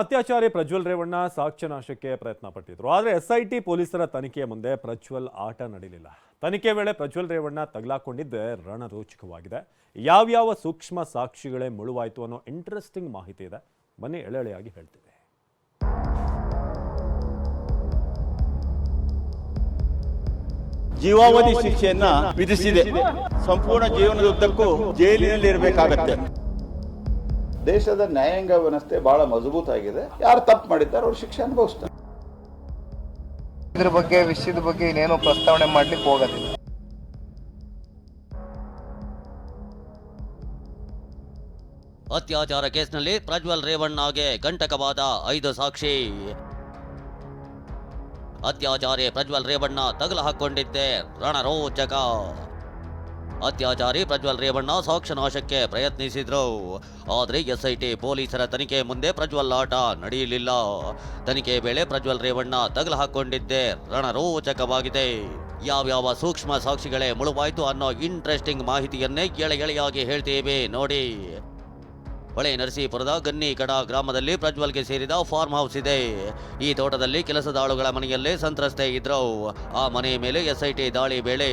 ಅತ್ಯಾಚಾರಿ ಪ್ರಜ್ವಲ್ ರೇವಣ್ಣ ಸಾಕ್ಷ್ಯನಾಶಕ್ಕೆ ಪ್ರಯತ್ನ ಪಟ್ಟಿದ್ರು. ಆದರೆ ಎಸ್ಐಟಿ ಪೊಲೀಸರ ತನಿಖೆಯ ಮುಂದೆ ಪ್ರಜ್ವಲ್ ಆಟ ನಡೀಲಿಲ್ಲ. ತನಿಖೆ ವೇಳೆ ಪ್ರಜ್ವಲ್ ರೇವಣ್ಣ ತಗಲಾಕೊಂಡಿದ್ದೇ ರಣರೋಚಕವಾಗಿದೆ. ಯಾವ್ಯಾವ ಸೂಕ್ಷ್ಮ ಸಾಕ್ಷಿಗಳೇ ಮುಳುವಾಯಿತು ಅನ್ನೋ ಇಂಟ್ರೆಸ್ಟಿಂಗ್ ಮಾಹಿತಿ ಇದೆ. ಬನ್ನಿ ಎಳೆಳೆಯಾಗಿ ಹೇಳ್ತಿದೆ. ಜೀವಾವಧಿ ಶಿಕ್ಷೆಯನ್ನ ವಿಧಿಸಿದೆ. ಸಂಪೂರ್ಣ ಜೀವನದುದ್ದಕ್ಕೂ ಜೈಲಿನಲ್ಲಿ ಇರಬೇಕಾಗತ್ತೆ ದೇಶದ ನ್ಯಾಯಾಂಗ ವ್ಯವಸ್ಥೆ ಬಹಳ ಮಜಬೂತಾಗಿದೆ. ಯಾರು ತಪ್ಪು ಮಾಡಿದ್ದಾರೆ ಅವ್ರು ಶಿಕ್ಷೆ ಅನುಭವಿಸ್ತಾರೆ. ಇದ್ರ ಬಗ್ಗೆ ವಿಷಯದ ಬಗ್ಗೆ ಇನ್ನೇನು ಪ್ರಸ್ತಾವನೆ ಮಾಡ್ಲಿಕ್ಕೆ ಹೋಗೋದಿಲ್ಲ. ಅತ್ಯಾಚಾರ ಕೇಸ್ನಲ್ಲಿ ಪ್ರಜ್ವಲ್ ರೇವಣ್ಣಗೆ ಕಂಟಕವಾದ ಐದು ಸಾಕ್ಷಿ. ಅತ್ಯಾಚಾರಿ ಪ್ರಜ್ವಲ್ ರೇವಣ್ಣ ತಗಲು ಹಾಕೊಂಡಿದ್ದೆ ರಣರೋಚಕ. ಅತ್ಯಾಚಾರಿ ಪ್ರಜ್ವಲ್ ರೇವಣ್ಣ ಸಾಕ್ಷ್ಯ ನಾಶಕ್ಕೆ ಪ್ರಯತ್ನಿಸಿದ್ರು. ಆದರೆ ಎಸ್ಐಟಿ ಪೊಲೀಸರ ತನಿಖೆ ಮುಂದೆ ಪ್ರಜ್ವಲ್ ಆಟ ನಡೆಯಲಿಲ್ಲ. ತನಿಖೆ ವೇಳೆ ಪ್ರಜ್ವಲ್ ರೇವಣ್ಣ ತಗಲು ಹಾಕೊಂಡಿದ್ದೆ ರಣರೋಚಕವಾಗಿದೆ. ಯಾವ್ಯಾವ ಸೂಕ್ಷ್ಮ ಸಾಕ್ಷಿಗಳೇ ಮುಳುವಾಯ್ತು ಅನ್ನೋ ಇಂಟ್ರೆಸ್ಟಿಂಗ್ ಮಾಹಿತಿಯನ್ನೇ ಎಳೆ ಎಳೆಯಾಗಿ ಹೇಳ್ತೇವೆ ನೋಡಿ. ಹೊಳೆ ನರಸೀಪುರದ ಗನ್ನಿಕಡ ಗ್ರಾಮದಲ್ಲಿ ಪ್ರಜ್ವಲ್ಗೆ ಸೇರಿದ ಫಾರ್ಮ್ ಹೌಸ್ ಇದೆ. ಈ ತೋಟದಲ್ಲಿ ಕೆಲಸದ ಆಳುಗಳ ಮನೆಯಲ್ಲೇ ಸಂತ್ರಸ್ತೆ ಇದ್ರು ಆ ಮನೆ ಮೇಲೆ ಎಸ್ಐಟಿ ದಾಳಿ ವೇಳೆ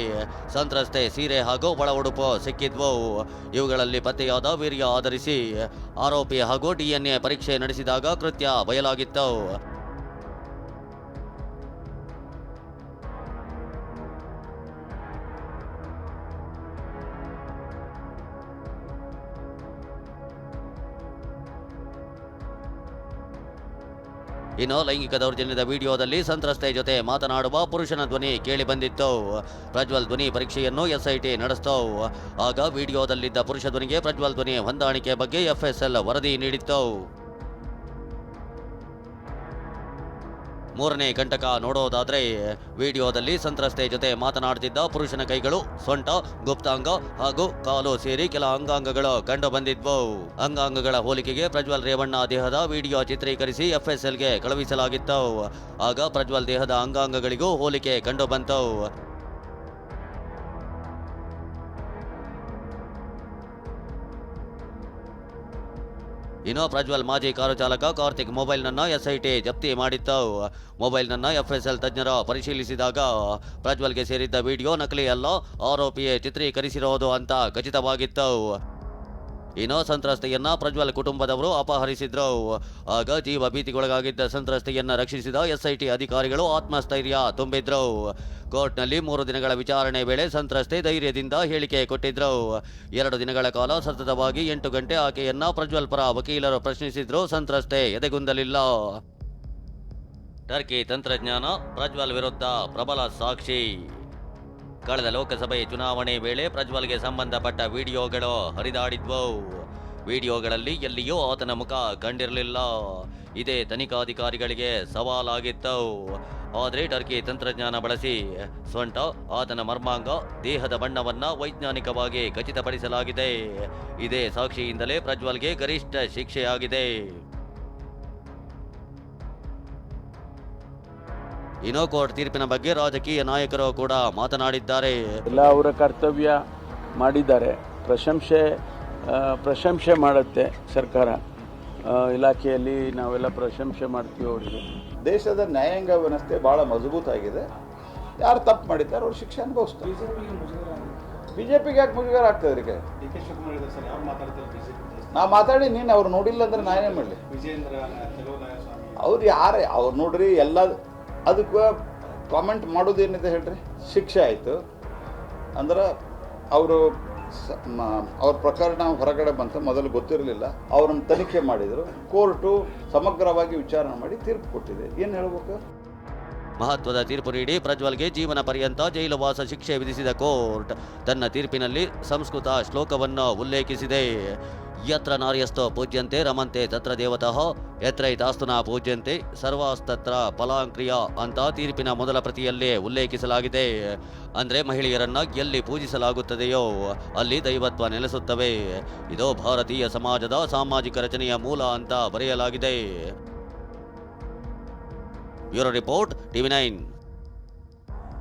ಸಂತ್ರಸ್ತೆ ಸೀರೆ ಹಾಗೂ ಒಳ ಉಡುಪು ಸಿಕ್ಕಿದ್ವು. ಇವುಗಳಲ್ಲಿ ಪತ್ತೆಯಾದ ವೀರ್ಯ ಆಧರಿಸಿ ಆರೋಪಿ ಹಾಗೂ ಡಿಎನ್ಎ ಪರೀಕ್ಷೆ ನಡೆಸಿದಾಗ ಕೃತ್ಯ ಬಯಲಾಗಿತ್ತು. ಇನ್ನು ಲೈಂಗಿಕ ದೌರ್ಜನ್ಯದ ವಿಡಿಯೋದಲ್ಲಿ ಸಂತ್ರಸ್ತೆ ಜೊತೆ ಮಾತನಾಡುವ ಪುರುಷನ ಧ್ವನಿ ಕೇಳಿ ಬಂದಿತ್ತು. ಪ್ರಜ್ವಲ್ ಧ್ವನಿ ಪರೀಕ್ಷೆಯನ್ನು ಎಸ್ಐಟಿ ನಡೆಸ್ತು. ಆಗ ವಿಡಿಯೋದಲ್ಲಿದ್ದ ಪುರುಷ ಧ್ವನಿಗೆ ಪ್ರಜ್ವಲ್ ಧ್ವನಿ ಹೊಂದಾಣಿಕೆ ಬಗ್ಗೆ ಎಫ್ಎಸ್ಎಲ್ ವರದಿ ನೀಡಿತ್ತು. ಮೂರನೇ ಕಂಟಕ ನೋಡೋದಾದ್ರೆ ವಿಡಿಯೋದಲ್ಲಿ ಸಂತ್ರಸ್ತೆ ಜೊತೆ ಮಾತನಾಡುತ್ತಿದ್ದ ಪುರುಷನ ಕೈಗಳು, ಸೊಂಟ, ಗುಪ್ತಾಂಗ ಹಾಗೂ ಕಾಲು ಸೇರಿ ಕೆಲ ಅಂಗಾಂಗಗಳು ಕಂಡು ಬಂದಿದ್ವು. ಅಂಗಾಂಗಗಳ ಹೋಲಿಕೆಗೆ ಪ್ರಜ್ವಲ್ ರೇವಣ್ಣ ದೇಹದ ವಿಡಿಯೋ ಚಿತ್ರೀಕರಿಸಿ ಎಫ್ಎಸ್ಎಲ್ಗೆ ಕಳುಹಿಸಲಾಗಿತ್ತು. ಆಗ ಪ್ರಜ್ವಲ್ ದೇಹದ ಅಂಗಾಂಗಗಳಿಗೂ ಹೋಲಿಕೆ ಕಂಡು ಬಂತು. ಇನ್ನು ಪ್ರಜ್ವಲ್ ಮಾಜಿ ಕಾರು ಚಾಲಕ ಕಾರ್ತಿಕ್ ಮೊಬೈಲ್ನನ್ನು ಎಸ್ಐಟಿ ಜಪ್ತಿ ಮಾಡಿತ್ತು ಮೊಬೈಲ್ನನ್ನು ಎಫ್ಎಸ್ಎಲ್ ತಜ್ಞರು ಪರಿಶೀಲಿಸಿದಾಗ ಪ್ರಜ್ವಲ್ಗೆ ಸೇರಿದ್ದ ವಿಡಿಯೋ ನಕಲಿಯಲ್ಲೋ ಆರೋಪಿಯೇ ಚಿತ್ರೀಕರಿಸಿರೋದು ಅಂತ ಖಚಿತವಾಗಿತ್ತು ಇನ್ನು ಸಂತ್ರಸ್ತೆಯನ್ನ ಪ್ರಜ್ವಲ್ ಕುಟುಂಬದವರು ಅಪಹರಿಸಿದ್ರು. ಆಗ ಜೀವ ಭೀತಿಗೊಳಗಾಗಿದ್ದ ಸಂತ್ರಸ್ತೆಯನ್ನ ರಕ್ಷಿಸಿದ ಎಸ್ಐಟಿ ಅಧಿಕಾರಿಗಳು ಆತ್ಮಸ್ಥೈರ್ಯ ತುಂಬಿದ್ರು. ಕೋರ್ಟ್ನಲ್ಲಿ ಮೂರು ದಿನಗಳ ವಿಚಾರಣೆ ವೇಳೆ ಸಂತ್ರಸ್ತೆ ಧೈರ್ಯದಿಂದ ಹೇಳಿಕೆ ಕೊಟ್ಟಿದ್ರು. ಎರಡು ದಿನಗಳ ಕಾಲ ಸತತವಾಗಿ ಎಂಟು ಗಂಟೆ ಆಕೆಯನ್ನ ಪ್ರಜ್ವಲ್ ಪರ ವಕೀಲರು ಪ್ರಶ್ನಿಸಿದ್ರು. ಸಂತ್ರಸ್ತೆ ಎದೆಗುಂದಲಿಲ್ಲ. ಟರ್ಕಿ ತಂತ್ರಜ್ಞಾನ ಪ್ರಜ್ವಲ್ ವಿರುದ್ಧ ಪ್ರಬಲ ಸಾಕ್ಷಿ. ಕಳೆದ ಲೋಕಸಭೆ ಚುನಾವಣೆ ವೇಳೆ ಪ್ರಜ್ವಲ್ಗೆ ಸಂಬಂಧಪಟ್ಟ ವಿಡಿಯೋಗಳು ಹರಿದಾಡಿದ್ವು. ವಿಡಿಯೋಗಳಲ್ಲಿ ಎಲ್ಲಿಯೂ ಆತನ ಮುಖ ಕಂಡಿರಲಿಲ್ಲ. ಇದೇ ತನಿಖಾಧಿಕಾರಿಗಳಿಗೆ ಸವಾಲಾಗಿತ್ತು. ಆದರೆ ಟರ್ಕಿ ತಂತ್ರಜ್ಞಾನ ಬಳಸಿ ಸೊಂಟ ಆತನ ಮರ್ಮಾಂಗ, ದೇಹದ ಬಣ್ಣವನ್ನ ವೈಜ್ಞಾನಿಕವಾಗಿ ಖಚಿತಪಡಿಸಲಾಗಿದೆ. ಇದೇ ಸಾಕ್ಷಿಯಿಂದಲೇ ಪ್ರಜ್ವಲ್ಗೆ ಗರಿಷ್ಠ ಶಿಕ್ಷೆಯಾಗಿದೆ. ಇನ್ನು ಕೋರ್ಟ್ ತೀರ್ಪಿನ ಬಗ್ಗೆ ರಾಜಕೀಯ ನಾಯಕರು ಕೂಡ ಮಾತನಾಡಿದ್ದಾರೆ. ಎಲ್ಲ ಅವರ ಕರ್ತವ್ಯ ಮಾಡಿದ್ದಾರೆ. ಪ್ರಶಂಸೆ ಪ್ರಶಂಸೆ ಮಾಡುತ್ತೆ ಸರ್ಕಾರ. ಇಲಾಖೆಯಲ್ಲಿ ನಾವೆಲ್ಲ ಪ್ರಶಂಸೆ ಮಾಡ್ತೀವಿ ಅವರಿಗೆ. ದೇಶದ ನ್ಯಾಯಾಂಗ ವ್ಯವಸ್ಥೆ ಬಹಳ ಮಜಬೂತಾಗಿದೆ. ಯಾರು ತಪ್ಪು ಮಾಡಿದ್ದಾರೆ ಅವ್ರು ಶಿಕ್ಷೆ ಅನುಭವಿಸ್ತಾರೆ. ಬಿಜೆಪಿಗೆ ಯಾಕೆ ಮುಜುಗರ ಆಗ್ತದೆ ಅವರಿಗೆ ನಾ ಮಾತಾಡಿ ನೀನು ಅವ್ರು ನೋಡಿಲ್ಲ ಅಂದ್ರೆ ನಾನೇ ಮಾಡಲಿ? ಅವ್ರು ಯಾರೇ ಅವ್ರು ನೋಡ್ರಿ ಎಲ್ಲ ಅದಕ್ಕೆ ಕಾಮೆಂಟ್ ಮಾಡೋದೇನಿದೆ ಹೇಳ್ರಿ? ಶಿಕ್ಷೆ ಆಯಿತು. ಅಂದ್ರೆ ಅವರು ಅವ್ರ ಪ್ರಕರಣ ಹೊರಗಡೆ ಬಂತು, ಮೊದಲು ಗೊತ್ತಿರಲಿಲ್ಲ. ಅವ್ರನ್ನ ತನಿಖೆ ಮಾಡಿದರು. ಕೋರ್ಟು ಸಮಗ್ರವಾಗಿ ವಿಚಾರಣೆ ಮಾಡಿ ತೀರ್ಪು ಕೊಟ್ಟಿದೆ. ಏನು ಹೇಳ್ಬೇಕು? ಮಹತ್ವದ ತೀರ್ಪು ನೀಡಿ ಪ್ರಜ್ವಲ್ಗೆ ಜೀವನ ಪರ್ಯಂತ ಜೈಲುವಾಸ ಶಿಕ್ಷೆ ವಿಧಿಸಿದ ಕೋರ್ಟ್ ತನ್ನ ತೀರ್ಪಿನಲ್ಲಿ ಸಂಸ್ಕೃತ ಶ್ಲೋಕವನ್ನು ಉಲ್ಲೇಖಿಸಿದೆ. ಯತ್ರ ನಾರ್ಯಸ್ತೋ ಪೂಜ್ಯಂತೆ ರಮಂತೆ ತತ್ರ ದೇವತಃ ಯತ್ರೈತಾಸ್ತುನ ಪೂಜ್ಯಂತೆ ಸರ್ವಾಸ್ತತ್ರ ಫಲಾಂಕ್ರಿಯ ಅಂತ ತೀರ್ಪಿನ ಮೊದಲ ಪ್ರತಿಯಲ್ಲೇ ಉಲ್ಲೇಖಿಸಲಾಗಿದೆ. ಅಂದರೆ ಮಹಿಳೆಯರನ್ನ ಎಲ್ಲಿ ಪೂಜಿಸಲಾಗುತ್ತದೆಯೋ ಅಲ್ಲಿ ದೈವತ್ವ ನೆಲೆಸುತ್ತವೆ. ಇದು ಭಾರತೀಯ ಸಮಾಜದ ಸಾಮಾಜಿಕ ರಚನೆಯ ಮೂಲ ಅಂತ ಬರೆಯಲಾಗಿದೆ. Bureau report, TV nine.